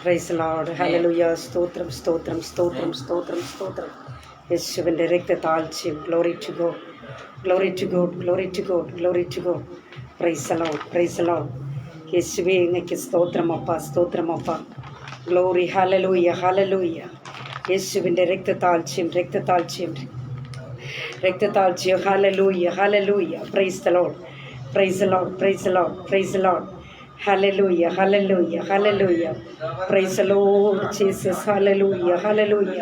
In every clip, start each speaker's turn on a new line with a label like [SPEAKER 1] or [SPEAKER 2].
[SPEAKER 1] Price load hallelujah സ്തോത്രം സ്തോത്രം സ്തോത്രം സ്തോത്രം സ്തോത്രം യേശുവിന്റെ രക്തതാഴ്ചയും glory to God glory to God glory to God glory to God praise Lord praise Lord യേശുവേ അങ്ങയ്ക്ക് സ്തോത്രമപ്പ സ്തോത്രമപ്പ ഗ്ലോറി ഹലലൂയ ഹലലൂയ യേശുവിന്റെ രക്തതാഴ്ചയും രക്തതാഴ്ചയും രക്തതാഴ്ചയോ hallelujah hallelujah praise the Lord praise Lord praise Lord praise Lord hallelujah hallelujah hallelujah praise Lord Jesus hallelujah hallelujah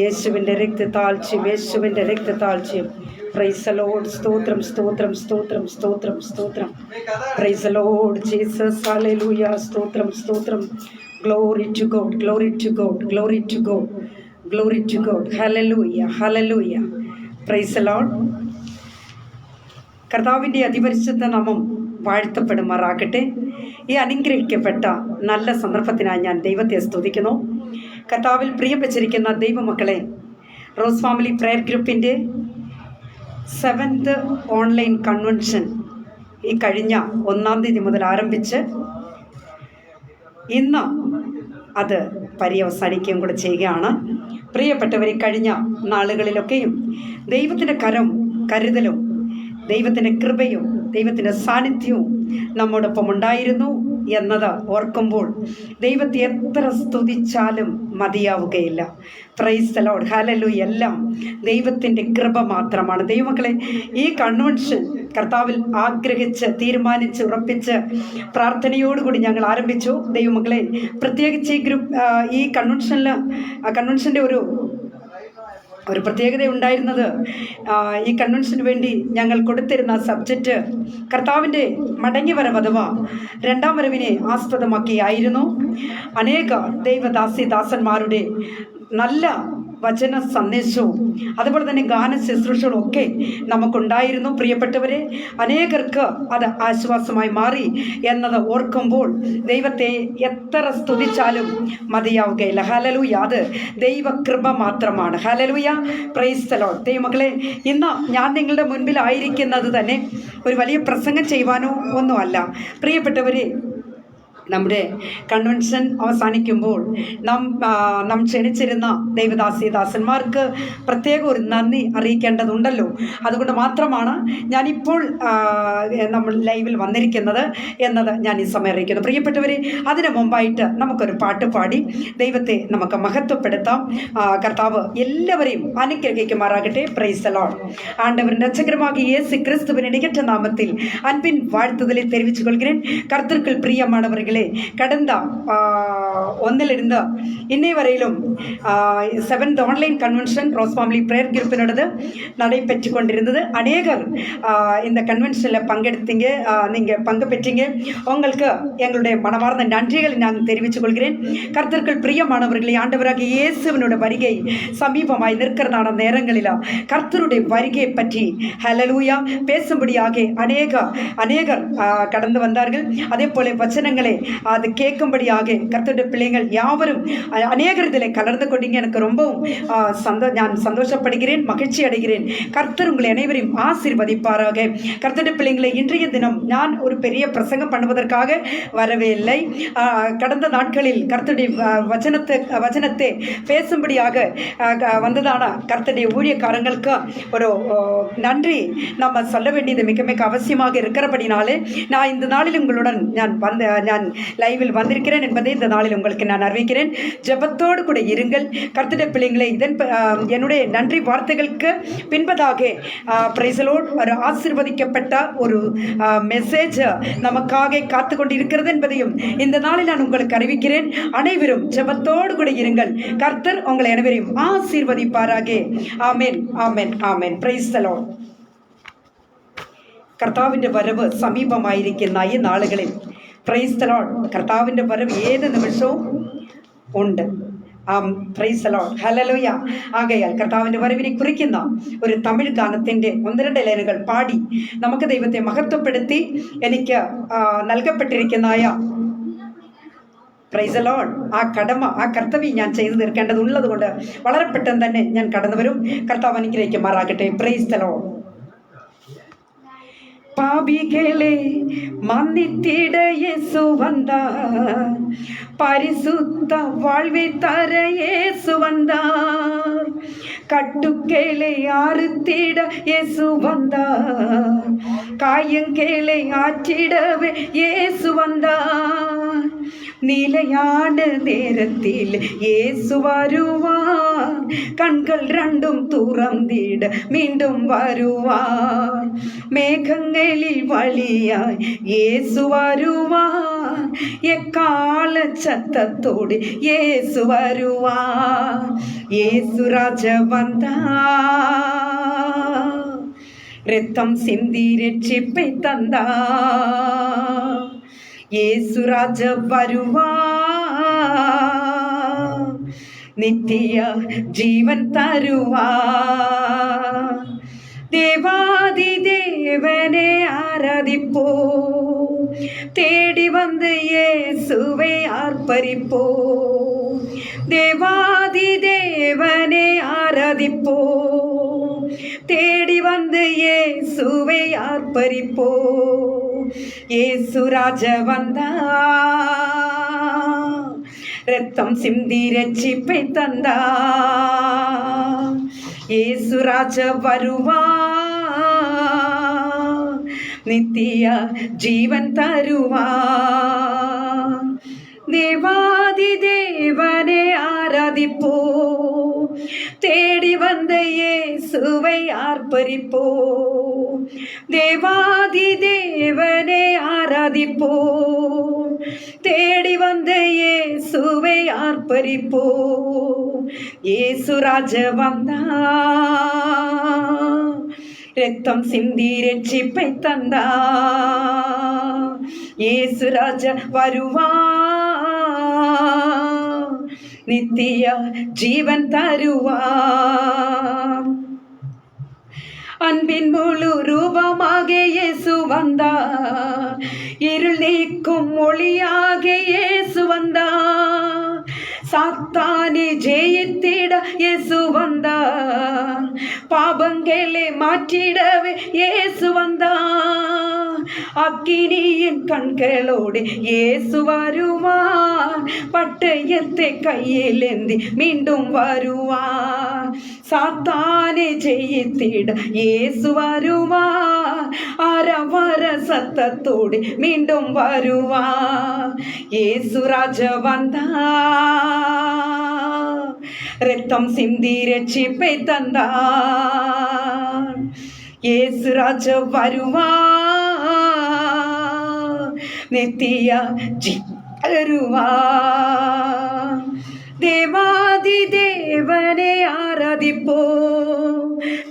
[SPEAKER 1] യേശുവിന്റെ രക്തതാഴ്ചയും യേശുവിന്റെ രക്തതാഴ്ചയും പ്രൈസ് ലോഡ് സ്തോത്രം സ്തോത്രം സ്തോത്രം സ്തോത്രം സ്തോത്രം. പ്രൈസ് ലോഡ് ജീസസ് ഹലലൂയ സ്തോത്രം സ്തോത്രം. Glory to God glory to God glory to God glory to God hallelujah hallelujah praise Lord കർത്താവിന്റെ അതിപരിശുദ്ധ നാമം വാഴ്ത്തപ്പെടുമാറാകട്ടെ ഈ അനുഗ്രഹിക്കപ്പെട്ട നല്ല സന്ദർഭത്തിനായി ഞാൻ ദൈവത്തെ സ്തുതിക്കുന്നു. കർത്താവിൽ പ്രിയം ദൈവമക്കളെ റോസ് ഫാമിലി പ്രയർ ഗ്രൂപ്പിന്റെ സെവൻത് ഓൺലൈൻ കൺവെൻഷൻ ഈ കഴിഞ്ഞ ഒന്നാം തീയതി മുതൽ ആരംഭിച്ച് ഇന്ന് അത് പര്യവസാനിക്കുകയും കൂടെ ചെയ്യുകയാണ്. പ്രിയപ്പെട്ടവരെ കഴിഞ്ഞ നാളുകളിലൊക്കെയും ദൈവത്തിന്റെ കരം കരുതലും ദൈവത്തിന്റെ കൃപയും ദൈവത്തിന്റെ സാന്നിധ്യവും നമ്മോടൊപ്പം ഉണ്ടായിരുന്നു എന്നത് ഓർക്കുമ്പോൾ ദൈവത്തെ എത്ര സ്തുതിച്ചാലും മതിയാവുകയില്ല. പ്രൈസ് തലോഡ് ഹലലു എല്ലാം ദൈവത്തിന്റെ കൃപ മാത്രമാണ്. ദൈവമക്കളെ ഈ കൺവെൻഷൻ കർത്താവിൽ ആഗ്രഹിച്ച് തീരുമാനിച്ച് ഉറപ്പിച്ച് പ്രാർത്ഥനയോടുകൂടി ഞങ്ങൾ ആരംഭിച്ചു. ദൈവമക്കളെ പ്രത്യേകിച്ച് ഈ ഗ്രൂപ്പ് ഈ കൺവെൻഷനിൽ കൺവെൻഷന്റെ ഒരു ഒരു പ്രത്യേകത ഉണ്ടായിരുന്നത്. ഈ കൺവെൻഷന് വേണ്ടി ഞങ്ങൾ കൊടുത്തിരുന്ന സബ്ജക്റ്റ് കർത്താവിന്റെ മടങ്ങി വരവ് അഥവാ രണ്ടാം വരവിനെ ആസ്പദമാക്കിയായിരുന്നു. അനേക ദൈവദാസി ദാസന്മാരുടെ നല്ല വചന സന്ദേശവും അതുപോലെ തന്നെ ഗാന ശുശ്രൂഷകളും ഒക്കെ നമുക്കുണ്ടായിരുന്നു. പ്രിയപ്പെട്ടവരെ അനേകർക്ക് അത് ആശ്വാസമായി മാറി എന്നത് ഓർക്കുമ്പോൾ ദൈവത്തെ എത്ര സ്തുതിച്ചാലും മതിയാവുകയില്ല. ഹലലൂയ അത് ദൈവകൃപ മാത്രമാണ്. ഹലലൂയ പ്രൈസ്തലോ ദൈവമക്കളെ ഇന്ന് ഞാൻ നിങ്ങളുടെ മുൻപിലായിരിക്കുന്നത് തന്നെ ഒരു വലിയ പ്രസംഗം ചെയ്യുവാനോ ഒന്നുമല്ല. പ്രിയപ്പെട്ടവരെ നമ്മുടെ കൺവെൻഷൻ അവസാനിക്കുമ്പോൾ നാം നാം ക്ഷണിച്ചിരുന്ന ദേവദാസിദാസന്മാർക്ക് പ്രത്യേക ഒരു നന്ദി അറിയിക്കേണ്ടതുണ്ടല്ലോ. അതുകൊണ്ട് മാത്രമാണ് ഞാനിപ്പോൾ നമ്മൾ ലൈവിൽ വന്നിരിക്കുന്നത് എന്നത് ഞാൻ ഈ സമയം അറിയിക്കുന്നു. പ്രിയപ്പെട്ടവരെ അതിനു മുമ്പായിട്ട് നമുക്കൊരു പാട്ട് പാടി ദൈവത്തെ നമുക്ക് മഹത്വപ്പെടുത്താം. കർത്താവ് എല്ലാവരെയും അനുഗ്രഹിക്കുമാറാകട്ടെ. പ്രൈസ് പ്രൈസലോൺ ஆண்டவர் ரட்சகரமாக இயேசு கிறிஸ்துவின் ക്രിസ്തുവിനെ நாமத்தில் அன்பின் வாழ்த்துதலை தெரிவித்துக் கொள்கிறேன் கருத்திற்குள் പ്രിയമാണവർ கடந்த ஒன்றிலிருந்து இன்னை வரையிலும் seventh online convention Rose family prayer குரூப்பினோடது நடைபெற்று கொண்டிருந்தது அநேகர் இந்த கன்வென்ஷனில் பங்கெடுத்தீங்க நீங்கள் பங்கு பெற்றீங்க உங்களுக்கு எங்களுடைய மனமார்ந்த நன்றிகளை நான் தெரிவித்துக் கொள்கிறேன் கர்த்தர்கள் பிரியமானவர்களே ஆண்டவராக இயேசுவனோட வருகை சமீபமாய் நிற்கிறதான நேரங்களில் கர்த்தருடைய வருகையை பற்றி ஹலலூயா பேசும்படியாக அநேக அநேகர் கடந்து வந்தார்கள் அதே போல வச்சனங்களை அது கேட்கும்படியாக கர்த்தருடைய பிள்ளைகள் யாவரும் அநேகர் இதில் கலந்து கொண்டீங்க. எனக்கு ரொம்பவும் சந்தோ நான் சந்தோஷப்படுகிறேன் மகிழ்ச்சி அடைகிறேன். கர்த்தர் உங்களை அனைவரையும் ஆசீர்வதிப்பாராக. கர்த்தருடைய பிள்ளைங்களை இன்றைய தினம் நான் ஒரு பெரிய பிரசங்கம் பண்ணுவதற்காக வரவே இல்லை. கடந்த நாட்களில் கர்த்தருடைய வச்சனத்தை வச்சனத்தை பேசும்படியாக க- வந்ததான கர்த்தருடைய ஊழியக்காரங்களுக்கு ஒரு நன்றி. நம்ம சொல்ல வேண்டியது மிக மிக அவசியமாக இருக்கிறபடினாலே நான் இந்த நாளில் உங்களுடன் நான் வந்த நான் லைவில் வந்திருக்கிறேன் என்பதை இந்த நாளில் உங்களுக்கு நான் அறிவிக்கிறேன் ஜெபத்தோடு கூட இருங்கள் கர்த்தருடைய பிள்ளைங்களை இதன் ப- ஆ, என்னுடைய நன்றி வார்த்தைகளுக்கு பின்பதாக பிரைசலோட் ஒரு ஆசிர்வதிக்கப்பட்ட ஒரு மெசேஜ் நமக்காக காத்து கொண்டு இருக்கிறது என்பதையும் இந்த நாளில் நான் உங்களுக்கு அறிவிக்கிறேன் அனைவரும் ஜெபத்தோடு கூட இருங்கள் கர்த்தர் உங்களை அனைவரையும் ஆசீர்வதிப்பாராக ஆமென் ஆமென் ஆமென் பிரைஸ் தலோட் കർത്താവിൻ്റെ വരവ് സമീപമായിരിക്കുന്ന ഈ നാളുകളിൽ പ്രൈസ്തലോൺ കർത്താവിന്റെ വരവ് ഏത് നിമിഷവും ഉണ്ട്. പ്രൈസ് പ്രൈസലോൺ ഹലലോയ ആകയാൽ കർത്താവിന്റെ വരവിനെ കുറിക്കുന്ന ഒരു തമിഴ് ഗാനത്തിന്റെ ഒന്ന് രണ്ട് ലൈനുകൾ പാടി നമുക്ക് ദൈവത്തെ മഹത്വപ്പെടുത്തി എനിക്ക് നൽകപ്പെട്ടിരിക്കുന്ന പ്രൈസ് പ്രൈസലോൺ ആ കടമ ആ കർത്തവ്യം ഞാൻ ചെയ്തു തീർക്കേണ്ടതുള്ളത് കൊണ്ട് വളരെ പെട്ടെന്ന് തന്നെ ഞാൻ കടന്നു വരും. കർത്താവ് അനുഗ്രഹിക്കുമാറാകട്ടെ. പ്രൈസ് തലോൺ பாபிகளே மன்னித்திட இயேசு வந்தார் பரிசுத்த வாழ்வை தர இயேசு வந்தார் கட்டுக்கேளை ஆறுத்திட இயேசு வந்தார் காயங்கேளை ஆற்றிடவே இயேசு வந்தார் നിലയാണ് നേരത്തിൽ യേസു വരുവാൻ. കൺകൾ രണ്ടും തുറന്നിട വീണ്ടും വരുവാൻ. മേഘങ്ങളിൽ വഴിയായി യേസു വരുവാൻ. എക്കാല ചത്തത്തോടെ യേസു വരുവാൻ. യേസു രാജ വന്താ രക്തം സിന്തി രക്ഷിപ്പി തന്താ. യേസു രാജ വരുവാ നിത്യ ജീവൻ തരുവാ ദേവാദി ദേവനെ ആരാധിപ്പോ തേടി വന്ന് യേസുവെ ആർപ്പരിപ്പോ ദേവാദി ദേവനെ ആരാധിപ്പോ தேடி வந்து இயேசுவை ஆர்ப்பரிப்போ യേസുരാജ വന്ന രക്തം സിന്ധി രക്ഷിപ്പി തന്ന യേസുരാജ വരുവാ. നിത്യ ജീവൻ തരുവാ. ദേവാദിദേവനെ ആരാധിപ്പോ. തേടി വന്നയേ இயேசுவை ஆர்ப்பரிப்போ தேவாதி தேவனை ஆராதிப்போ தேடி வந்த இயேசுவை ஆர்ப்பரிப்போ இயேசு ராஜ வந்தா രക്തം സിന്തി രക്ഷിപ്പை തന്നാ യേസു രാജ വരുവാ നിത്യ ജീവൻ തരുവാ அன்பின் முழு ரூபமாக இயேசு வந்தார். இருள் நீக்கும் ஒளியாக இயேசு வந்தார். சாத்தானே ஜெயித்திட இயேசு வந்தார். பாபங்களை மாற்றிடவே இயேசு வந்தார். അഗ്നിയിൻ കൺകളോടെ യേസു വരുവാൻ പട്ടയത്തെ കയ്യിലെന്തി വീണ്ടും വരുവാൻ സാത്താനെ ചെയ്യത്തിട യേസു വരുവാൻ അരവര സത്തത്തോടെ വീണ്ടും വരുവാൻ യേസു രാജവന്ത രക്തം സിന്ധി രക്ഷിപ്പെ തന്താൻ യേസു രാജ വരുവാൻ நித்தியா ஜி தேவாதி தேவனை ஆராதிப்போ.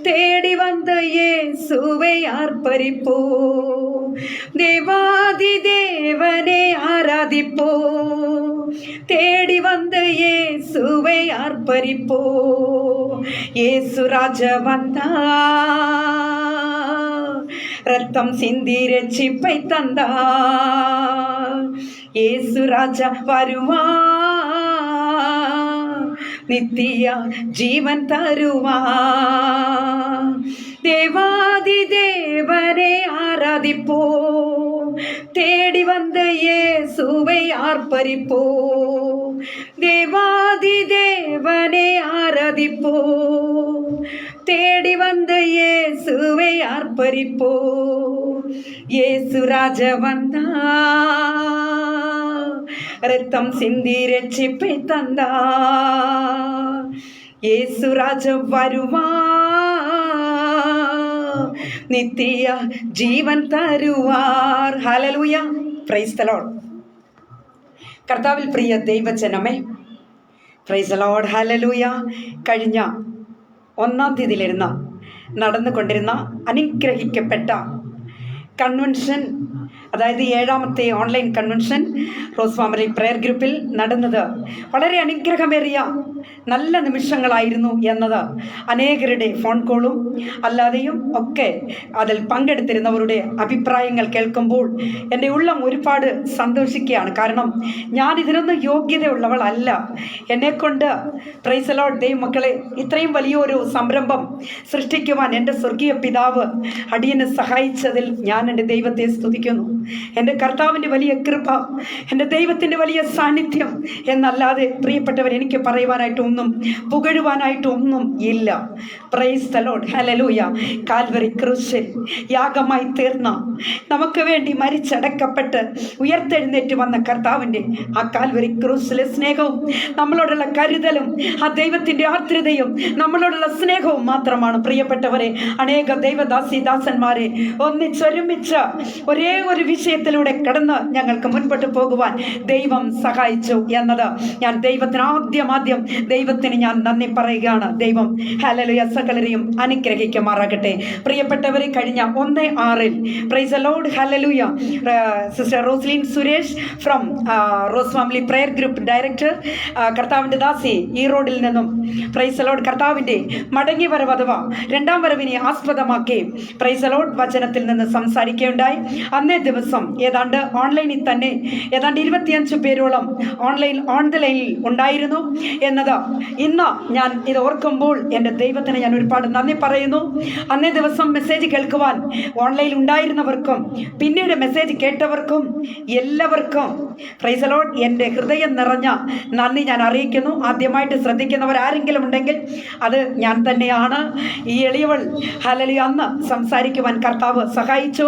[SPEAKER 1] தேடி வந்த இயேசுவை ஆர்ப்பரிப்போ. தேவாதி தேவனை ஆராதிப்போ. தேடி வந்த இயேசுவை ஆர்ப்பரிப்போ. இயேசு ராஜ வந்தா ரத்தம் சிந்தி ரட்சிப்பை தந்தார். இயேசு ராஜா வருவார். நித்தியா ஜீவன் தருவார். தேவாதி தேவனை ஆராதிப்போ தேடி வந்த இயேசுவை ஆர்ப்பரிப்போ தேவாதி தேவனை ஆராதிப்போ தேடி வந்த இயேசுவை ஆர்ப்பரிப்போ இயேசு ராஜ வந்தா ரத்தம் சிந்தி ரட்சிப்பை தந்தா இயேசு ராஜ வருவா നിത്യ ജീവൻ തരുവാർ ഹലലൂയ പ്രൈസ് ലോഡ് കർത്താവിൽ പ്രിയ ദൈവജനമേ പ്രൈസ് ലോഡ് ഹലലൂയ കഴിഞ്ഞ ഒന്നാം തീയതിയിലിരുന്ന് നടന്നുകൊണ്ടിരുന്ന അനുഗ്രഹിക്കപ്പെട്ട കൺവെൻഷൻ അതായത് ഏഴാമത്തെ online convention Rose family prayer ഗ്രൂപ്പിൽ നടന്നത് വളരെ അനുഗ്രഹമേറിയ നല്ല നിമിഷങ്ങളായിരുന്നു എന്നത്. അനേകരുടെ ഫോൺ കോളും അല്ലാതെയും ഒക്കെ അതിൽ പങ്കെടുത്തിരുന്നവരുടെ അഭിപ്രായങ്ങൾ കേൾക്കുമ്പോൾ എന്റെ ഉള്ളം ഒരുപാട് സന്തോഷിക്കുകയാണ്. കാരണം ഞാൻ ഇതിനൊന്നും യോഗ്യതയുള്ളവളല്ല എന്നെക്കൊണ്ട് പ്രൈസലോട്ട് ദൈവം മക്കളെ ഇത്രയും വലിയൊരു സംരംഭം സൃഷ്ടിക്കുവാൻ എന്റെ സ്വർഗീയ പിതാവ് അടിയനെ സഹായിച്ചതിൽ ഞാൻ എന്റെ ദൈവത്തെ സ്തുതിക്കുന്നു. എന്റെ കർത്താവിന്റെ വലിയ കൃപ എന്റെ ദൈവത്തിന്റെ വലിയ സാന്നിധ്യം എന്നല്ലാതെ പ്രിയപ്പെട്ടവർ എനിക്ക് പറയുവാനായിട്ടൊന്നും പുകഴുവാനായിട്ടൊന്നും ഇല്ല. Praise the Lord hallelujah Calvary Christian യാഗമായി തീർന്ന. നമുക്ക് വേണ്ടി മരിച്ചടക്കപ്പെട്ട് ഉയർത്തെഴുന്നേറ്റ് വന്ന കർത്താവിന്റെ ആ കാൽവരി ക്രൂസിലെ സ്നേഹവും നമ്മളോടുള്ള കരുതലും ആ ദൈവത്തിന്റെ ആർദ്രതയും നമ്മളോടുള്ള സ്നേഹവും മാത്രമാണ്. പ്രിയപ്പെട്ടവരെ അനേക ദൈവദാസി ദാസന്മാരെ ഒന്നിച്ചൊരുമിച്ച് ഒരേ ഒരു വിഷയത്തിലൂടെ കടന്ന് ഞങ്ങൾക്ക് മുൻപോട്ട് പോകുവാൻ ദൈവം സഹായിച്ചു എന്നത് ഞാൻ ദൈവത്തിന് ആദ്യം ആദ്യം ദൈവത്തിന് ഞാൻ നന്ദി പറയുകയാണ്. ദൈവം ഹലലുയ സകലരെയും അനുഗ്രഹിക്കുമാറാകട്ടെ. പ്രിയപ്പെട്ടവരെ കഴിഞ്ഞ ഒന്ന് ആറിൽ praise Lord hallelujah sister Roslin Suresh from Rose family prayer group director കർത്താവിന്റെ ദാസി ഈ റോഡിൽ നിന്നും പ്രൈസ് ലോഡ് കർത്താവിന്റെ മടങ്ങി വരവ് അഥവാ രണ്ടാം വരവിനെ ആസ്പദമാക്കി പ്രൈസ് ലോഡ് വചനത്തിൽ നിന്ന് സംസാരിക്കുകയുണ്ടായി. അന്നേ ദിവസം ഏതാണ്ട് ഓൺലൈനിൽ തന്നെ ഏതാണ്ട് ഇരുപത്തിയഞ്ച് പേരോളം ഓൺലൈൻ ഓൺ ദ ലൈനിൽ ഉണ്ടായിരുന്നു. എന്നത് ഇന്ന് ഞാൻ ഇത് ഓർക്കുമ്പോൾ എന്റെ ദൈവത്തിന് ഞാൻ ഒരുപാട് നന്ദി പറയുന്നു. അന്നേ ദിവസം മെസ്സേജ് കേൾക്കുവാൻ ഓൺലൈനിൽ ഉണ്ടായിരുന്നവർക്കും പിന്നീട് മെസ്സേജ് കേട്ടവർക്കും എല്ലാവർക്കും ഫ്രൈസലോട്ട് എന്റെ ഹൃദയം നിറഞ്ഞ നന്ദി ഞാൻ അറിയിക്കുന്നു. ആദ്യമായിട്ട് ശ്രദ്ധിക്കുന്നവർ ആരെങ്കിലും ഉണ്ടെങ്കിൽ അത് ഞാൻ തന്നെയാണ്. ഈ എളിയവൾ ഹലലി അന്ന് സംസാരിക്കുവാൻ കർത്താവ് സഹായിച്ചു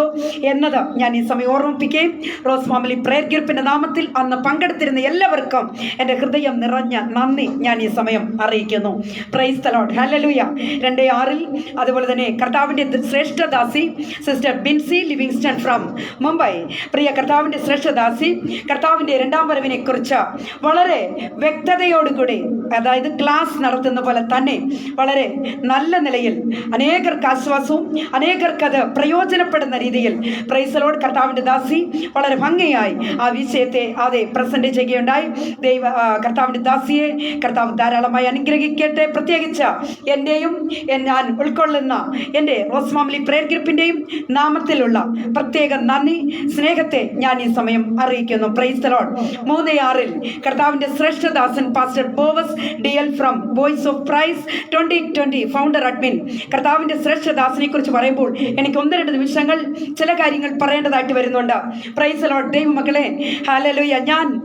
[SPEAKER 1] എന്നത് ഞാൻ ഈ സമയം ഓർമ്മിപ്പിക്കുകയും റോസ് ഫാമിലി പ്രേർ ഗ്രൂപ്പിന്റെ നാമത്തിൽ അന്ന് പങ്കെടുത്തിരുന്ന എല്ലാവർക്കും എന്റെ ഹൃദയം നിറഞ്ഞ നന്ദി ഞാൻ ഈ സമയം അറിയിക്കുന്നു. പ്രൈസ് തലോട്ട് ഹലലുയ രണ്ട് ആറിൽ അതുപോലെ തന്നെ കർത്താവിന്റെ ശ്രേഷ്ഠദാസി sister Binsy Livingston from Mumbai പ്രിയ കർത്താവിന്റെ ശ്രേഷ്ഠദാസി കർത്താവിന്റെ രണ്ടാം വരവിനെക്കുറിച്ച് വളരെ വ്യക്തതയോടുകൂടി അതായത് ക്ലാസ് നടത്തുന്ന പോലെ തന്നെ വളരെ നല്ല നിലയിൽ അനേകർക്ക് ആശ്വാസവും അനേകർക്ക് അത് പ്രയോജനപ്പെടുന്ന രീതിയിൽ പ്രൈസലോട് കർത്താവിന്റെ ദാസി വളരെ ഭംഗിയായി ആ വിഷയത്തെ അതെ പ്രസന്റ് ചെയ്യുകയുണ്ടായി. ദൈവ കർത്താവിന്റെ ദാസിയെ കർത്താവ് ധാരാളമായി അനുഗ്രഹിക്കട്ടെ. പ്രത്യേകിച്ച് എൻ- ഞാൻ ഉൾക്കൊള്ളുന്ന എന്റെ റോസ് ഫാമിലി പ്രേയർ ഗ്രൂപ്പിന്റെയും നാമത്തിലുള്ള പ്രത്യേക നന്ദി. സ്നേഹത്തെ ഞാൻ ഈ സമയം അറിയിക്കുന്നു. പ്രൈസ് ലോഡ് മൂന്ന് ആറിൽ കർത്താവിന്റെ ശ്രേഷ്ഠദാസൻ pastor Boaz D L from voice of praise twenty twenty founder admin കർത്താവിന്റെ ശ്രേഷ്ഠദാസനെ കുറിച്ച് പറയുമ്പോൾ എനിക്ക് ഒന്ന് രണ്ട് നിമിഷങ്ങൾ ചില കാര്യങ്ങൾ പറയേണ്ടതായിട്ട് വരുന്നുണ്ട്. പ്രൈസ് ലോഡ് ദൈവമക്കളെ ഹാലലോയ ഞാൻ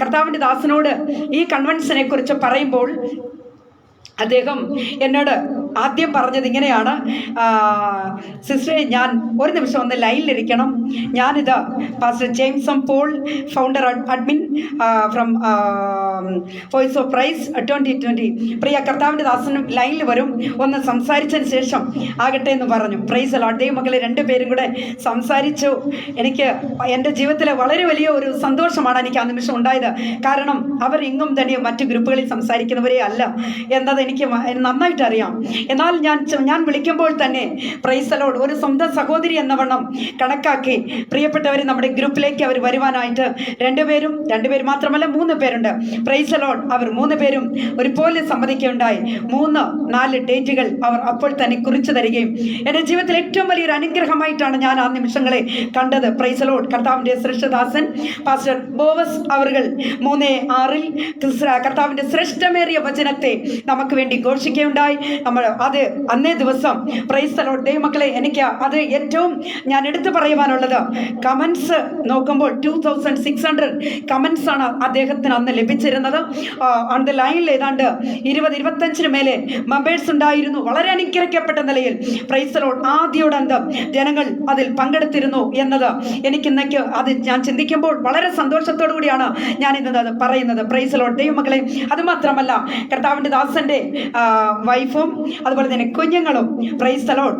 [SPEAKER 1] കർത്താവിന്റെ ദാസനോട് ഈ കൺവെൻഷനെ കുറിച്ച് പറയുമ്പോൾ അദ്ദേഹം എന്നോട് ആദ്യം പറഞ്ഞത് ഇങ്ങനെയാണ്. സിസ്റ്ററെ ഞാൻ ഒരു നിമിഷം ഒന്ന് ലൈനിലിരിക്കണം ഞാനിത് pastor James M Paul founder admin from voice of praise twenty twenty പ്രിയ കർത്താവിന്റെ ദാസനും ലൈനിൽ വരും. ഒന്ന് സംസാരിച്ചതിന് ശേഷം ആകട്ടെ എന്ന് പറഞ്ഞു. പ്രൈസ് ദൈവം രണ്ട് രണ്ടുപേരും കൂടെ സംസാരിച്ചു. എനിക്ക് എന്റെ ജീവിതത്തിലെ വളരെ വലിയ ഒരു സന്തോഷമാണ് എനിക്ക് ആ നിമിഷം ഉണ്ടായത്. കാരണം അവർ ഇങ്ങും തന്നെ മറ്റു ഗ്രൂപ്പുകളിൽ സംസാരിക്കുന്നവരെ അല്ല. എന്നത് എനിക്ക് നന്നായിട്ട് അറിയാം. എന്നാൽ ഞാൻ ഞാൻ വിളിക്കുമ്പോൾ തന്നെ പ്രൈസലോട് ഒരു സ്വന്തം സഹോദരി എന്ന വണ്ണം കണക്കാക്കി പ്രിയപ്പെട്ടവർ നമ്മുടെ ഗ്രൂപ്പിലേക്ക് അവർ വരുവാനായിട്ട് രണ്ടുപേരും രണ്ടുപേരും മാത്രമല്ല മൂന്ന് പേരുണ്ട്. പ്രൈസലോൺ അവർ മൂന്ന് പേരും ഒരുപോലെ സമ്മതിക്കുകയുണ്ടായി. മൂന്ന് നാല് ഡേറ്റുകൾ അവർ അപ്പോൾ തന്നെ കുറിച്ചു തരികയും എന്റെ ജീവിതത്തിൽ ഏറ്റവും വലിയൊരു അനുഗ്രഹമായിട്ടാണ് ഞാൻ ആ നിമിഷങ്ങളെ കണ്ടത്. പ്രൈസലോൺ കർത്താവിന്റെ ശ്രേഷ്ഠദാസൻ പാസ്റ്റർ ബോവസ് അവറുകൾ മൂന്ന് ആറിൽ കർത്താവിന്റെ ശ്രേഷ്ഠമേറിയ വചനത്തെ നമുക്ക് വേണ്ടി ഘോഷിക്കുകയുണ്ടായി. നമ്മൾ അത് അന്നേ ദിവസം പ്രൈസലോഡ് ദൈവമക്കളെ എനിക്ക് അത് ഏറ്റവും ഞാൻ എടുത്തു പറയുവാനുള്ളത് കമൻസ് നോക്കുമ്പോൾ two thousand six hundred comments ആണ് അദ്ദേഹത്തിന് അന്ന് ലഭിച്ചിരുന്നത്. ദ ലൈനിൽ ഏതാണ്ട് ഇരുപത് ഇരുപത്തഞ്ചിന് മേലെ മെമ്പേഴ്സ് ഉണ്ടായിരുന്നു. വളരെ അനുഗ്രഹിക്കപ്പെട്ട നിലയിൽ പ്രൈസ് പ്രൈസലോഡ് ആദ്യോടന്തം ജനങ്ങൾ അതിൽ പങ്കെടുത്തിരുന്നു എന്നത് എനിക്ക് ഇന്നേക്ക് അത് ഞാൻ ചിന്തിക്കുമ്പോൾ വളരെ സന്തോഷത്തോടു കൂടിയാണ് ഞാൻ ഇന്നത് അത് പറയുന്നത്. പ്രൈസ് പ്രൈസലോഡ് ദൈവമക്കളെ അതുമാത്രമല്ല കർത്താവിന്റെ ദാസന്റെ വൈഫും അതുപോലെ തന്നെ കുഞ്ഞുങ്ങളും പ്രൈസ് തലോൺ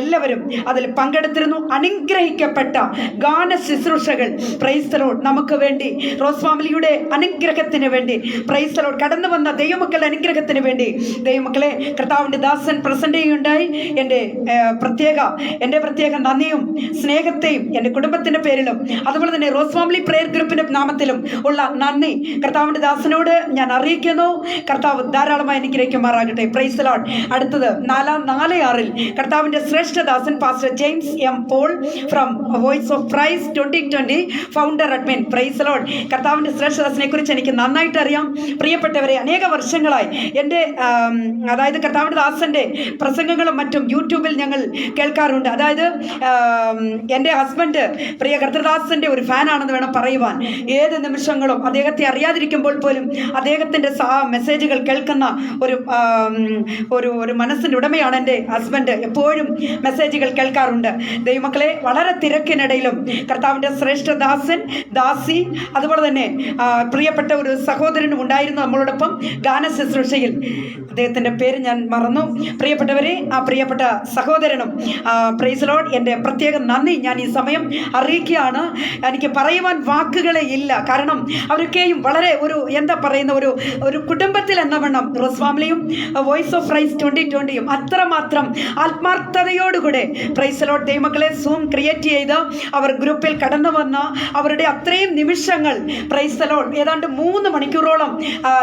[SPEAKER 1] എല്ലാവരും അതിൽ പങ്കെടുത്തിരുന്നു. അനുഗ്രഹിക്കപ്പെട്ട ഗാന ശുശ്രൂഷകൾ പ്രൈസ് തലോൺ നമുക്ക് വേണ്ടി റോസ് ഫാമിലിയുടെ അനുഗ്രഹത്തിന് വേണ്ടി പ്രൈസ് തലോൺ കടന്നു വന്ന ദൈവമക്കളുടെ അനുഗ്രഹത്തിന് വേണ്ടി ദൈവമക്കളെ കർത്താവിന്റെ ദാസൻ പ്രസന്റ് ചെയ്യുകയുണ്ടായി. എന്റെ പ്രത്യേക എന്റെ പ്രത്യേക നന്ദിയും സ്നേഹത്തെയും എന്റെ കുടുംബത്തിന്റെ പേരിലും അതുപോലെ തന്നെ റോസ് ഫാമിലി പ്രെയർ ഗ്രൂപ്പിന്റെ നാമത്തിലും ഉള്ള നന്ദി കർത്താവിന്റെ ദാസനോട് ഞാൻ അറിയിക്കുന്നു. കർത്താവ് ധാരാളമായി അനുഗ്രഹിക്കുമാറാകട്ടെ. മാറാകട്ടെ ലോഡ് അടുത്തത് നാലാം നാല് ആറിൽ കർത്താവിന്റെ ശ്രേഷ്ഠദാസൻ pastor James M Paul from voice of praise twenty twenty founder admin praise Lord കർത്താവിന്റെ ശ്രേഷ്ഠദാസനെ കുറിച്ച് എനിക്ക് നന്നായിട്ട് അറിയാം. പ്രിയപ്പെട്ടവരെ അനേക വർഷങ്ങളായി എന്റെ അതായത് കർത്താവിന്റെ ദാസന്റെ പ്രസംഗങ്ങളും മറ്റും യൂട്യൂബിൽ ഞങ്ങൾ കേൾക്കാറുണ്ട്. അതായത് എന്റെ ഹസ്ബൻഡ് പ്രിയ കർത്തൃദാസന്റെ ഒരു ഫാനാണെന്ന് വേണം പറയുവാൻ. ഏത് നിമിഷങ്ങളും അദ്ദേഹത്തെ അറിയാതിരിക്കുമ്പോൾ പോലും അദ്ദേഹത്തിന്റെ മെസ്സേജുകൾ കേൾക്കുന്ന ഒരു ഒരു ഒരു മനസ്സിന്റെ ഉടമയാണ് എന്റെ ഹസ്ബൻഡ് എപ്പോഴും മെസ്സേജുകൾ കേൾക്കാറുണ്ട്. ദൈവമക്കളെ വളരെ തിരക്കിനിടയിലും കർത്താവിന്റെ ശ്രേഷ്ഠ ദാസൻ ദാസി അതുപോലെ തന്നെ പ്രിയപ്പെട്ട ഒരു സഹോദരനും ഉണ്ടായിരുന്നു നമ്മളോടൊപ്പം ഗാന ശുശ്രൂഷയിൽ അദ്ദേഹത്തിന്റെ പേര് ഞാൻ മറന്നു. പ്രിയപ്പെട്ടവരെ ആ പ്രിയപ്പെട്ട സഹോദരനും പ്രൈസ് ലോഡ് എന്റെ പ്രത്യേക നന്ദി ഞാൻ ഈ സമയം അറിയിക്കുകയാണ്. എനിക്ക് പറയുവാൻ വാക്കുകളെ ഇല്ല. കാരണം അവരൊക്കെയും വളരെ ഒരു എന്താ പറയുന്ന ഒരു ഒരു കുടുംബത്തിൽ എന്ന വണ്ണം റോസ് ഫാമിലിയും വോയിസ് ഓഫ് റൈസ് ട്വന്റി ട്വന്റിയും അത്രമാത്രം ആത്മാർത്ഥതയോടുകൂടെ പ്രൈസ് ലോഡ് ദൈവമക്കളെ സൂം ക്രിയേറ്റ് ചെയ്ത് അവർ ഗ്രൂപ്പിൽ കടന്നു വന്ന അവരുടെ അത്രയും നിമിഷങ്ങൾ പ്രൈസ് ലോഡ് ഏതാണ്ട് മൂന്ന് മണിക്കൂറോളം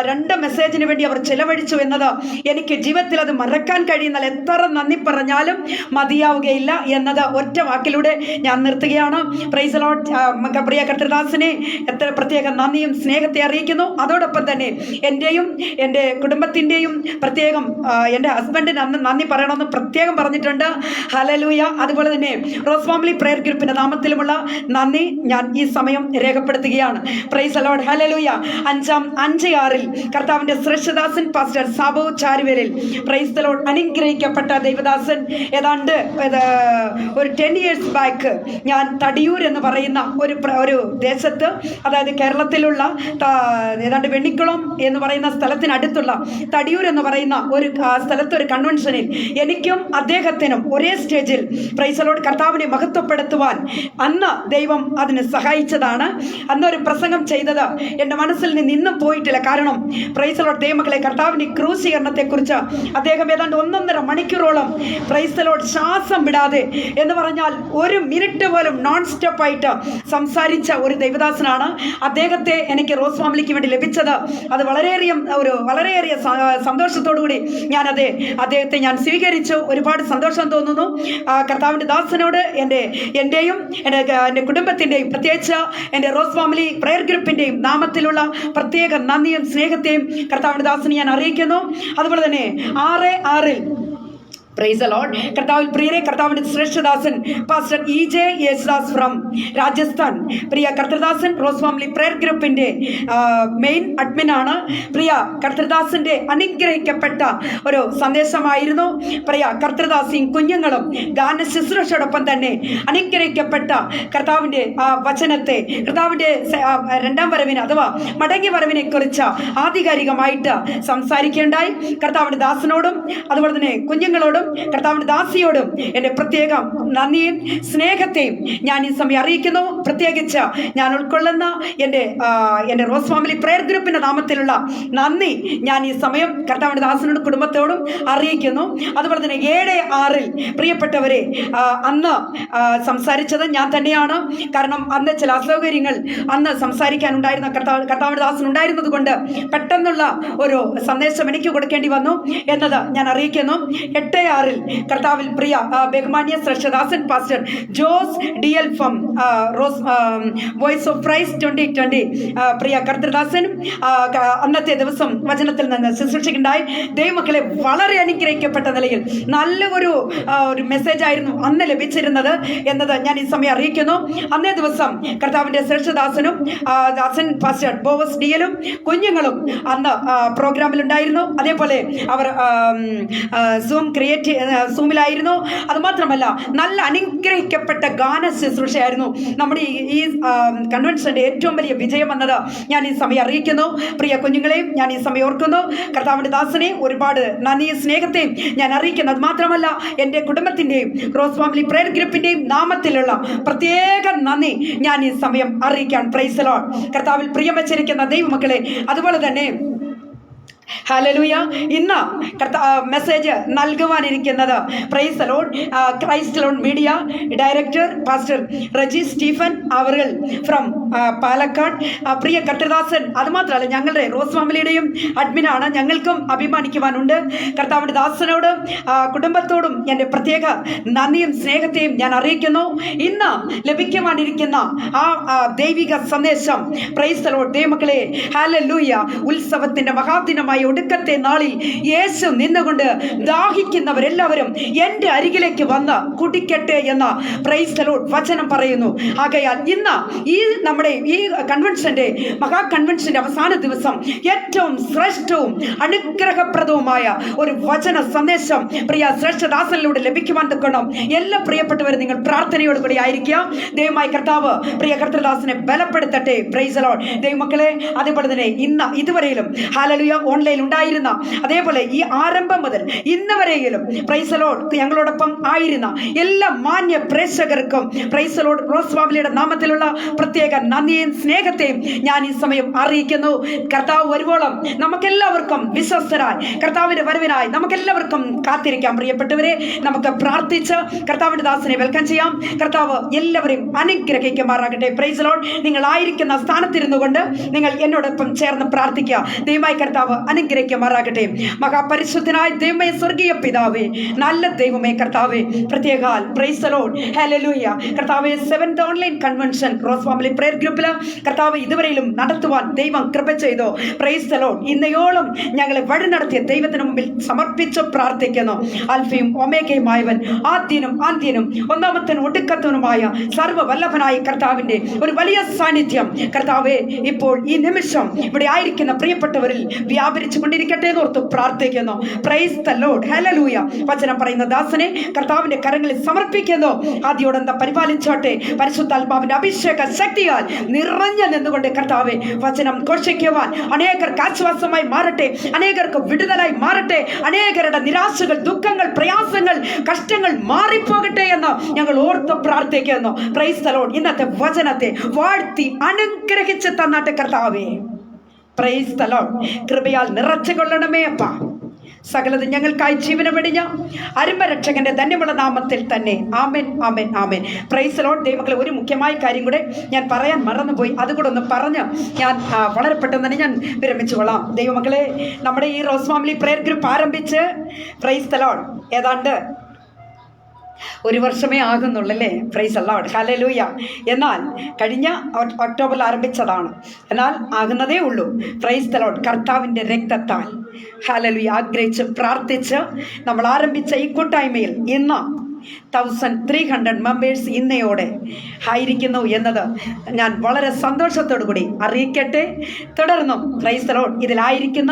[SPEAKER 1] രണ്ട് മെസ്സേജിന് വേണ്ടി അവർ ചെലവഴിച്ചു എന്നത് എനിക്ക് ജീവിതത്തിൽ അത് മറക്കാൻ കഴിയുന്നാൽ എത്ര നന്ദി പറഞ്ഞാലും മതിയാവുകയില്ല എന്നത് ഒറ്റ വാക്കിലൂടെ ഞാൻ നിർത്തുകയാണ്. പ്രൈസ് ലോഡ് പ്രിയ കർത്തദാസിനെ എത്ര പ്രത്യേക നന്ദിയും സ്നേഹത്തെ അറിയിക്കുന്നു. അതോടൊപ്പം തന്നെ എന്റെയും എന്റെ കുടുംബത്തിന്റെയും പ്രത്യേകം എന്റെ ഹസ്ബൻഡിന് അന്ന് നന്ദി പറയണമെന്ന് പ്രത്യേകം പറഞ്ഞിട്ടുണ്ട്. ഹലലൂയ അതുപോലെ തന്നെ റോസ് ഫാമിലി പ്രെയർ ഗ്രൂപ്പിന്റെ നാമത്തിലുമുള്ള നന്ദി ഞാൻ ഈ സമയം രേഖപ്പെടുത്തുകയാണ്. പ്രൈസ് അലോഡ് ഹലലൂയ അഞ്ചാം അഞ്ച് ആറിൽ കർത്താവിന്റെ ശ്രേഷ്ഠദാസൻ pastor Sabu Charuvelil. Praise the lord അനുഗ്രഹിക്കപ്പെട്ട ദേവദാസൻ. ഏതാണ്ട് ഒരു ടെൻ ഇയേഴ്സ് ബാക്ക് ഞാൻ തടിയൂർ എന്ന് പറയുന്ന ഒരു ഒരു ദേശത്ത് അതായത് കേരളത്തിലുള്ള ഏതാണ്ട് വെണ്ണിക്കുളം എന്ന് പറയുന്ന സ്ഥലത്തിനടുത്തുള്ള തടിയൂർ എന്ന് പറയുന്ന ഒരു സ്ഥലത്ത് ഒരു കൺവെൻഷനിൽ എനിക്കും അദ്ദേഹത്തിനും ഒരേ സ്റ്റേജിൽ പ്രൈസലോട് കർത്താവിനെ മഹത്വപ്പെടുത്തുവാൻ അന്ന് ദൈവം അതിന് സഹായിച്ചതാണ്. അന്ന് ഒരു പ്രസംഗം ചെയ്തത് എന്റെ മനസ്സിൽ നിന്ന് ഇന്നും പോയിട്ടില്ല. കാരണം പ്രൈസലോട് ദൈവമക്കളെ കർത്താവിനെ കർത്താവിന്റെ ക്രൂശീകരണത്തെക്കുറിച്ച് അദ്ദേഹം ഏതാണ്ട് ഒന്നൊന്നര മണിക്കൂറോളം പ്രൈസലോട് ശ്വാസം വിടാതെ എന്ന് പറഞ്ഞാൽ ഒരു മിനിറ്റ് പോലും നോൺ സ്റ്റോപ്പ് ആയിട്ട് സംസാരിച്ച ഒരു ദൈവദാസനാണ്. അദ്ദേഹത്തെ എനിക്ക് റോസ് ഫാമിലിക്ക് വേണ്ടി ലഭിച്ചത്. അത് വളരെയേറെ ഒരു വളരെയേറിയ സന്തോഷത്തോടുകൂടി ഞാനത് അദ്ദേഹത്തെ ഞാൻ സ്വീകരിച്ചു. ഒരുപാട് സന്തോഷം തോന്നുന്നു. കർത്താവിന്റെ ദാസനോട് എന്റെ എന്റെയും എന്റെ എന്റെ കുടുംബത്തിന്റെയും പ്രത്യേകിച്ച് എന്റെ റോസ് ഫാമിലി പ്രെയർ ഗ്രൂപ്പിന്റെയും നാമത്തിലുള്ള പ്രത്യേക നന്ദിയും സ്നേഹത്തെയും കർത്താവിന്റെ ദാസനെ ഞാൻ അറിയിക്കുന്നു. അതുപോലെ തന്നെ ആറ് ആറിൽ പ്രൈസ് ലോഡ് കർത്താവിൽ പ്രിയരെ കർത്താവിന്റെ ശ്രേഷ്ഠദാസൻ pastor E J Yesudas from Rajasthan. പ്രിയ കർത്തൃദാസൻ റോസ് ഫാമിലി പ്രെയർ ഗ്രൂപ്പിന്റെ മെയിൻ അഡ്മിനാണ് പ്രിയ കർത്തൃദാസിന്റെ അനുഗ്രഹിക്കപ്പെട്ട ഒരു സന്ദേശമായിരുന്നു. പ്രിയ കർത്തൃദാസിയും കുഞ്ഞുങ്ങളും ഗാന ശുശ്രൂഷയോടൊപ്പം തന്നെ അനുഗ്രഹിക്കപ്പെട്ട കർത്താവിന്റെ ആ വചനത്തെ കർത്താവിന്റെ രണ്ടാം വരവിന് അഥവാ മടങ്ങി വരവിനെ കുറിച്ച് ആധികാരികമായിട്ട് സംസാരിക്കേണ്ടായി കർത്താവിന്റെ ദാസനോടും അതുപോലെ തന്നെ കുഞ്ഞുങ്ങളോടും കർത്താവിന്റെ ദാസിയോടും എന്റെ പ്രത്യേക നന്ദിയും സ്നേഹത്തെയും ഞാൻ ഈ സമയം അറിയിക്കുന്നു. പ്രത്യേകിച്ച് ഞാൻ ഉൾക്കൊള്ളുന്ന എന്റെ എന്റെ റോസ് ഫാമിലി പ്രയർ ഗ്രൂപ്പിന്റെ നാമത്തിലുള്ള നന്ദി ഞാൻ ഈ സമയം കർത്താവിന്റെ ദാസിനോടും കുടുംബത്തോടും അറിയിക്കുന്നു. അതുപോലെ തന്നെ ഏഴ് ആറിൽ പ്രിയപ്പെട്ടവരെ അന്ന് സംസാരിച്ചത് ഞാൻ തന്നെയാണ്. കാരണം അന്ന് ചില അസൗകര്യങ്ങൾ അന്ന് സംസാരിക്കാനുണ്ടായിരുന്ന കർത്താവ് കർത്താവിന്റെ ദാസൻ ഉണ്ടായിരുന്നത് കൊണ്ട് പെട്ടെന്നുള്ള ഒരു സന്ദേശം എനിക്ക് കൊടുക്കേണ്ടി വന്നു. എന്നത് ഞാൻ അറിയിക്കുന്നു. എട്ട് ആറിൽ കർത്താവിൽ പ്രിയ ബഹുമാന്യ ശ്രേഷ്ഠദാസൻ pastor Jose D L from rose voice of praise twenty twenty പ്രിയ കർത്തൃദാസനും അന്നത്തെ ദിവസം വചനത്തിൽ നിന്ന് ശുശ്രൂഷിക്കുണ്ടായി ദൈവമക്കളെ വളരെ അനുഗ്രഹിക്കപ്പെട്ട നിലയിൽ നല്ല ഒരു ഒരു മെസ്സേജ് ആയിരുന്നു അന്ന് ലഭിച്ചിരുന്നത് എന്നത് ഞാൻ ഈ സമയം അറിയിക്കുന്നു. അന്നേ ദിവസം കർത്താവിന്റെ ശ്രേഷ്ഠദാസനും ദാസൻ പാസ്റ്റർ ബോവസ് ഡിയലും കുഞ്ഞുങ്ങളും അന്ന് പ്രോഗ്രാമിലുണ്ടായിരുന്നു അതേപോലെ അവർ സൂം ക്രിയേറ്റ് മീറ്റ് സൂമിലായിരുന്നു. അതുമാത്രമല്ല നല്ല അനുഗ്രഹിക്കപ്പെട്ട ഗാന ശുശ്രൂഷയായിരുന്നു നമ്മുടെ ഈ- കൺവെൻഷന്റെ ഏറ്റവും വലിയ വിജയം വന്നത് ഞാൻ ഈ സമയം അറിയിക്കുന്നു. പ്രിയ കുഞ്ഞുങ്ങളെയും ഞാൻ ഈ സമയം ഓർക്കുന്നു. കർത്താവിന്റെ ദാസനെ ഒരുപാട് നന്ദി സ്നേഹത്തെയും ഞാൻ അറിയിക്കുന്നു. അത് മാത്രമല്ല എന്റെ കുടുംബത്തിന്റെയും റോസ് ഫാമിലി പ്രയർ ഗ്രൂപ്പിന്റെയും നാമത്തിലുള്ള പ്രത്യേക നന്ദി ഞാൻ ഈ സമയം അറിയിക്കാൻ. പ്രൈസലോൺ കർത്താവിൽ പ്രിയം വച്ചിരിക്കുന്ന ദൈവമക്കളെ അതുപോലെ തന്നെ ഹലലുയ ഇന്ന് message നൽകുവാനിരിക്കുന്നത്. Praise lord Christ lord media director pastor Reji Stephen our from Palakkad. പ്രിയ കർത്തദാസൻ അതുമാത്രമല്ല ഞങ്ങളുടെ റോസ് ഫാമിലിയുടെയും അഡ്മിനാണ്. ഞങ്ങൾക്കും അഭിമാനിക്കുവാനുണ്ട്. കർത്താവിന്റെ ദാസനോട് കുടുംബത്തോടും എന്റെ പ്രത്യേക നന്ദിയും സ്നേഹത്തെയും ഞാൻ അറിയിക്കുന്നു. ഇന്ന് ലഭിക്കുവാനിരിക്കുന്ന ആ ദൈവിക സന്ദേശം പ്രൈസ് ലോഡ് ദൈവമക്കളെ ഹലലൂയ ഉത്സവത്തിന്റെ മഹാദിനമായ ഒടുക്കത്തെ നാളിൽ യേശു നിന്നുകൊണ്ട് ദാഹിക്കുന്നവരെല്ലാവരും എന്റെ അരികിലേക്ക് വന്ന് കുടിക്കട്ടെ എന്ന പ്രൈസ് ലോഡ് വചനം പറയുന്നു. ആകയാൽ ഇന്ന് ഈ നമ്മുടെ ഈ കൺവെൻഷന്റെ മഹാ കൺവെൻഷന്റെ അവസാന ദിവസം ഏറ്റവും ശ്രേഷ്ഠവും അനുഗ്രഹപ്രദവുമായ ഒരു വചന സന്ദേശം പ്രിയ ശ്രേഷ്ഠദാസനിലൂടെ ലഭിക്കുവാൻ തക്കണം എല്ലാ പ്രിയപ്പെട്ടവരും നിങ്ങൾ പ്രാർത്ഥനയോടുകൂടി ആയിരിക്കാം ദൈവമായി കർത്താവ് പ്രിയ കർത്തദാസനെ ബലപ്പെടുത്തട്ടെ. പ്രൈസലോൺ ദൈവമക്കളെ അതേപോലെ തന്നെ ഇന്ന് ഇതുവരെയും ഹാലലുയ ഓൺലൈൻ ഉണ്ടായിരുന്ന അതേപോലെ ഈ ആരംഭം മുതൽ ഇന്ന് വരെയെങ്കിലും പ്രൈസലോഡ് ഞങ്ങളോടൊപ്പം ആയിരുന്ന എല്ലാ മാന്യ പ്രേക്ഷകർക്കും പ്രൈസലോഡ് റോസ് ഫാമിലിയുടെ നാമത്തിലുള്ള പ്രത്യേക നന്ദിയും സ്നേഹത്തെയും ഞാൻ ഈ സമയം അറിയിക്കുന്നു. കർത്താവ് വരുവോളം നമുക്കെല്ലാവർക്കും വിശ്വസ്തരായി. കർത്താവിന്റെ വരവിനായി നമുക്കെല്ലാവർക്കും കാത്തിരിക്കാം. പ്രിയപ്പെട്ടവരെ നമുക്ക് പ്രാർത്ഥിച്ച് കർത്താവിന്റെ ദാസനെ വെൽക്കം ചെയ്യാം. കർത്താവ് എല്ലാവരെയും അനുഗ്രഹിക്കുമാറാകട്ടെ. പ്രൈസ് ലോഡ് നിങ്ങൾ ആയിരിക്കുന്ന സ്ഥാനത്തിരുന്നു കൊണ്ട് നിങ്ങൾ എന്നോടൊപ്പം ചേർന്ന് പ്രാർത്ഥിക്കുക. ദൈവമായി കർത്താവ് അനുഗ്രഹിക്കുമാറാകട്ടെ. മഹാപരിശുദ്ധനായ ദൈവമേ സ്വർഗീയ പിതാവേ നല്ല ദൈവമേ കർത്താവേ പ്രത്യേകാൽ പ്രൈസലോൺ ഹലലൂയ കർത്താവെ seventh online convention rose family prayer ഗ്രൂപ്പിൽ കർത്താവ് ഇതുവരെയും നടത്തുവാൻ ദൈവം കൃപ ചെയ്തോ. പ്രൈസലോൺ ഇന്നയോളം ഞങ്ങളെ വഴി നടത്തിയ ദൈവത്തിന് മുമ്പിൽ സമർപ്പിച്ച് പ്രാർത്ഥിക്കുന്നു. അൽഫയും ആയവൻ ആദ്യനും ആദ്യനും ഒന്നാമത്തെ ഒടുക്കത്തനുമായ സർവവല്ലഭനായ കർത്താവിന്റെ ഒരു വലിയ സാന്നിധ്യം. കർത്താവെ ഇപ്പോൾ ഈ നിമിഷം ഇവിടെ ആയിരിക്കുന്ന പ്രിയപ്പെട്ടവരിൽ വ്യാപരിച്ചു കൊണ്ടിരിക്കട്ടെ എന്ന് ഓർത്ത് പ്രാർത്ഥിക്കുന്നു. പ്രൈസ് ദ ലോഡ് ഹലലൂയ വചനം പറയുന്ന ദാസനെ കർത്താവിന്റെ കരങ്ങളിൽ സമർപ്പിക്കുന്നു. ആദ്യോടെന്താ പരിപാലിച്ചോട്ടെ? പരിശുദ്ധാത്മാവിന്റെ അഭിഷേക ശക്തിയാൽ നിറഞ്ഞു നിന്നുകൊണ്ട് കർത്താവെ വചനം ഘോഷിക്കുവാൻ അനേകർക്ക് ആശ്വാസമായി മാറട്ടെ. അനേകർക്ക് വിടുതലായി മാറട്ടെ. അനേകരുടെ നിരാശകൾ ദുഃഖങ്ങൾ പ്രയാസങ്ങൾ കഷ്ടങ്ങൾ മാറിപ്പോകട്ടെ എന്ന് ഞങ്ങൾ ഓർത്ത് പ്രാർത്ഥിക്കുന്നു. പ്രൈസ് ദ ലോഡ് ഇന്നത്തെ വചനത്തെ വാഴ്ത്തി അനുഗ്രഹിച്ച് തന്നാട്ടെ കർത്താവേ. പ്രൈസ് തലോൺ കൃപയാൽ നിറച്ചു കൊള്ളണമേ അപ്പ. സകലത് ഞങ്ങൾക്കായി ജീവനം വെടിഞ്ഞ അരുമരക്ഷകന്റെ ധന്യമുള്ള നാമത്തിൽ തന്നെ. ആമൻ ആമൻ ആമൻ. പ്രൈസ് ലോഡ് ദൈവങ്ങളെ ഒരു മുഖ്യമായ കാര്യം കൂടെ ഞാൻ പറയാൻ മറന്നുപോയി. അതുകൂടെ ഒന്ന് പറഞ്ഞ് ഞാൻ വളരെ പെട്ടെന്ന് തന്നെ ഞാൻ വിരമിച്ചു കൊള്ളാം ദൈവമക്കളെ നമ്മുടെ ഈ റോസ് ഫാമിലി പ്രയർ ഗ്രൂപ്പ് ആരംഭിച്ച്. പ്രൈസ് തലോൺ ഏതാണ്ട് ഒരു വർഷമേ ആകുന്നുള്ളൂ അല്ലേ? പ്രൈസ് അല്ലാട് ഹലലൂയ എന്നാൽ കഴിഞ്ഞ ഒക്ടോബറിൽ ആരംഭിച്ചതാണ്. എന്നാൽ ആകുന്നതേ ഉള്ളൂ. പ്രൈസ് തലോട്ട് കർത്താവിന്റെ രക്തത്താൽ. ഹലലുയ ആഗ്രഹിച്ച് പ്രാർത്ഥിച്ച് നമ്മൾ ആരംഭിച്ച ഈ കൂട്ടായ്മയിൽ ഇന്ന് തൗസൻഡ് ത്രീ ഹൺഡ്രഡ് മെമ്പേഴ്സ് ഇന്നയോടെ ആയിരിക്കുന്നു എന്നത് ഞാൻ വളരെ സന്തോഷത്തോടു കൂടി അറിയിക്കട്ടെ. തുടർന്നും ക്രൈസ്തലോൺ ഇതിലായിരിക്കുന്ന.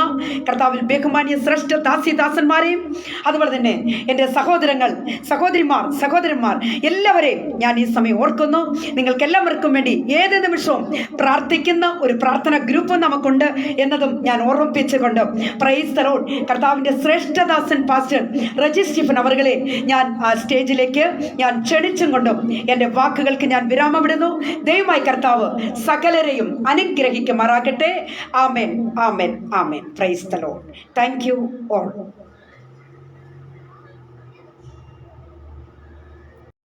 [SPEAKER 1] കർത്താവിൽ ബഹുമാനിയ ശ്രേഷ്ഠ ദാസിദാസന്മാരെയും അതുപോലെ തന്നെ എന്റെ സഹോദരങ്ങൾ സഹോദരിമാർ സഹോദരന്മാർ എല്ലാവരെയും ഞാൻ ഈ സമയം ഓർക്കുന്നു. നിങ്ങൾക്കെല്ലാവർക്കും വേണ്ടി ഏത് നിമിഷവും പ്രാർത്ഥിക്കുന്ന ഒരു പ്രാർത്ഥന ഗ്രൂപ്പ് നമുക്കുണ്ട് എന്നതും ഞാൻ ഓർമ്മിപ്പിച്ചുകൊണ്ട് പ്രൈസ് തലോൺ കർത്താവിന്റെ ശ്രേഷ്ഠദാസൻ പാസ്റ്റർ റജി സ്റ്റീഫൻ അവർകളെ ഞാൻ ആ സ്റ്റേജിലേക്ക് ഞാൻ ക്ഷണിച്ചും കൊണ്ടും എന്റെ വാക്കുകൾക്ക് ഞാൻ വിരാമമിടുന്നു. ദയവായി കർത്താവ് സകലരെയും അനുഗ്രഹിക്കുമാറാകട്ടെ. ആമേൻ ആമേൻ ആമേൻ. Praise the lord thank you all